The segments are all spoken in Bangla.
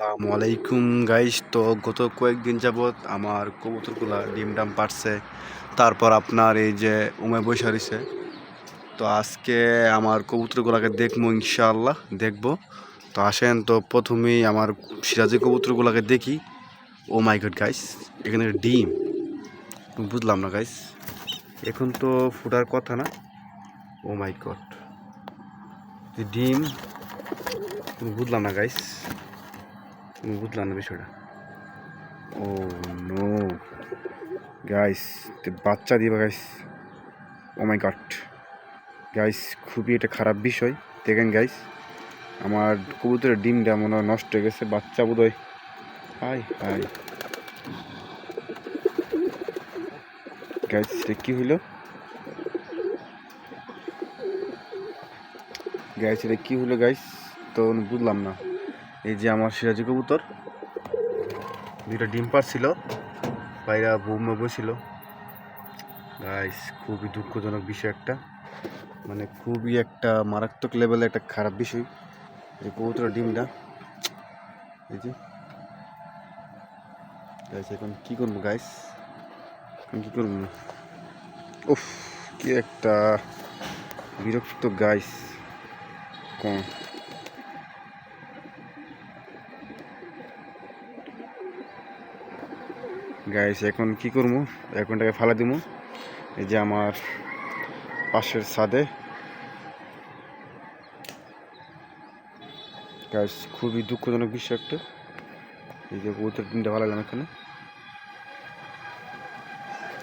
আসসালামু আলাইকুম। গাইস তো গত কয়েকদিন যাবৎ আমার কবুতরগুলা ডিম ডাম পারছে। তারপর আপনার এই যে উমে বৈশা রয়েছে। তো আজকে আমার কবুতরগুলাকে দেখব ইনশাআল্লাহ দেখব। তো আসেন তো প্রথমেই আমার সিরাজি কবুতরগুলাকে দেখি। ও মাই গড গাইস এখানে ডিম। বুঝলাম না গাইস এখন তো ফুটার কথা না। ও মাই গড ডিম বুঝলাম না গাইস। তুমি বুঝলাম না বিষয়টা? ও নো গাইস বাচ্চা দিবা guys oh my god guys খুবই এটা খারাপ বিষয়। দেখেন গাইস আমার কবুতরের ডিমটা মনে হয় নষ্ট হয়ে গেছে। বাচ্চা বোধ হয় হাই হাই। গাইস এটা কী হইল? গাইস এটা কী হলো গাইস তো বুঝলাম না। এই যে আমার সিরাজি কবুতর। দুইটা ডিম পারছিল বাইরা বৌমা বসছিল। গাইস খুবই দুঃখজনক বিষয় একটা। মানে খুবই একটা মারাত্মক লেভেলে একটা খারাপ বিষয় এই কবুতরের ডিমটা। এই যে। গাইস এখন কি করব গাইস এখন কি করব? উফ, কি একটা বিরক্ত গাইস কম। গাইস এখন কি করব? এখনটাকে ফালা দিব। এই যে আমার পাশের ছাদে। গাইস খুবই দুঃখজনক বিষয় একটা। এই যে কবুতর তিনটা ভালো লাগলাম এখানে।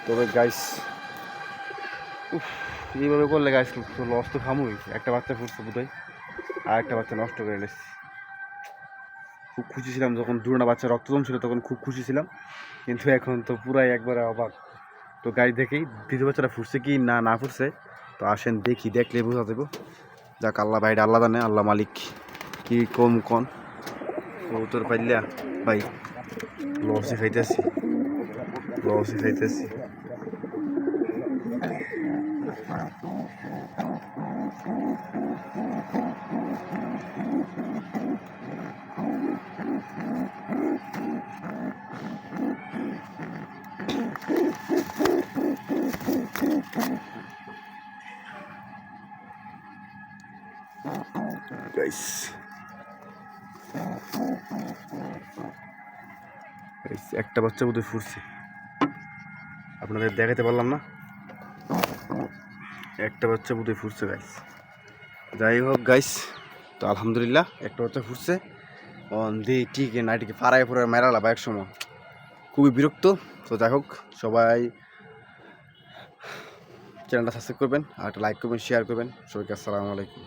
তবে গাইস উফ, এইভাবে করলে গাইস লস তো খামুই। একটা বাচ্চা ফুটছে বোধহয় আর একটা বাচ্চা নষ্ট করে এসেছি খুব খুশি ছিলাম। যখন দুটা বাচ্চা রক্ত ছিল, তখন খুব খুশি ছিলাম। কিন্তু এখন তো পুরাই একবারে অবাক। তো গাড়ি দেখেই দ্বিতীয় বাচ্চাটা ফুটছে কি না না ফুটছে, তো আসেন দেখি, দেখলে বোঝা দেবো যাক, আল্লাহ ভাইটা আল্লাহ জানে, আল্লাহ মালিক কি কম কন। তোর পাইলা, ভাই লসে খাইতেছি লসে খাইতেছি। একটা বাচ্চা বোধহয় ফুটছে। আপনাদের দেখাতে পারলাম না। একটা বাচ্চা বোধহয় ফুটছে গাইস যাই হোক গাইস তো আলহামদুলিল্লাহ একটা বাচ্চা ফুটছে। দি ঠিক নাইটিকে ফারাই ফুরাই মেরালাম এক সময়। খুবই বিরক্ত। তো যাই হোক, সবাই চ্যানেলটা সাবস্ক্রাইব করবেন আর একটা লাইক করবেন শেয়ার করবেন। সবাইকে আসসালামু আলাইকুম।